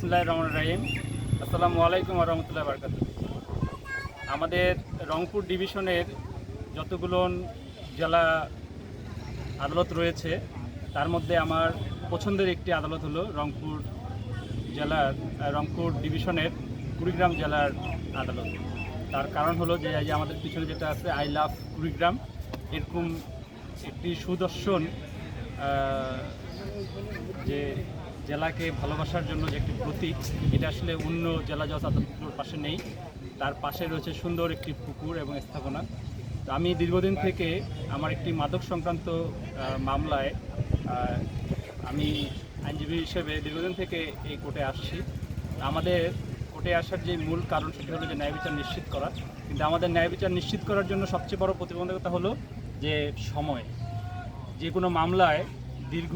ইসমুল্লাহ রহমান রাহিম। আসসালামু আলাইকুম রহমতুল্লাহ বারকাত আমাদের রংপুর ডিভিশনের যতগুলো জেলা আদালত রয়েছে, তার মধ্যে আমার পছন্দের একটি আদালত হলো রংপুর জেলার রংপুর ডিভিশনের কুড়িগ্রাম জেলার আদালত। তার কারণ হলো যে, এই যে আমাদের পিছনে যেটা আছে, আই লাভ কুড়িগ্রাম, এরকম একটি সুদর্শন যে জেলাকে ভালোবাসার জন্য যে একটি প্রতীক, এটা আসলে অন্য জেলা জজ আদালতগুলোর পাশে নেই। তার পাশে রয়েছে সুন্দর একটি পুকুর এবং স্থাপনা। তো আমি দীর্ঘদিন থেকে আমার একটি মাদক সংক্রান্ত মামলায় আমি আইনজীবী হিসেবে দীর্ঘদিন থেকে এই কোর্টে আসছি। আমাদের কোর্টে আসার যে মূল কারণ সেটি হলো যে ন্যায় বিচার নিশ্চিত করা। কিন্তু আমাদের ন্যায় বিচার নিশ্চিত করার জন্য সবচেয়ে বড় প্রতিবন্ধকতা হলো যে সময়। যে কোনো মামলায় দীর্ঘ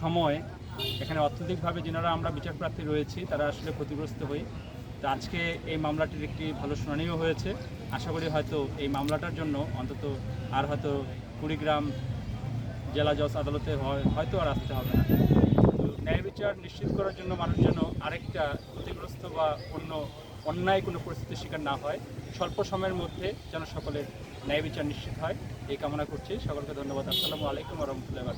সময় এখানে অর্থনৈতিকভাবে যেনারা আমরা বিচার প্রার্থী রয়েছি, তারা আসলে ক্ষতিগ্রস্ত হই। তো আজকে এই মামলাটির একটি ভালো শুনানিও হয়েছে। আশা করি হয়তো এই মামলাটার জন্য অন্তত আর হয়তো কুড়িগ্রাম জেলা জজ আদালতে হয়- হয়তো আর আসতে হবে না। তো ন্যায় বিচার নিশ্চিত করার জন্য মানুষ যেন আরেকটা ক্ষতিগ্রস্ত বা অন্য অন্যায় কোনো পরিস্থিতির শিকার না হয়। স্বল্প সময়ের মধ্যে যেন সকলের ন্যায় বিচার নিশ্চিত হয়। এই কামনা করছি। সকলকে ধন্যবাদ। আসসালামু আলাইকুম রহমতুল্লাহ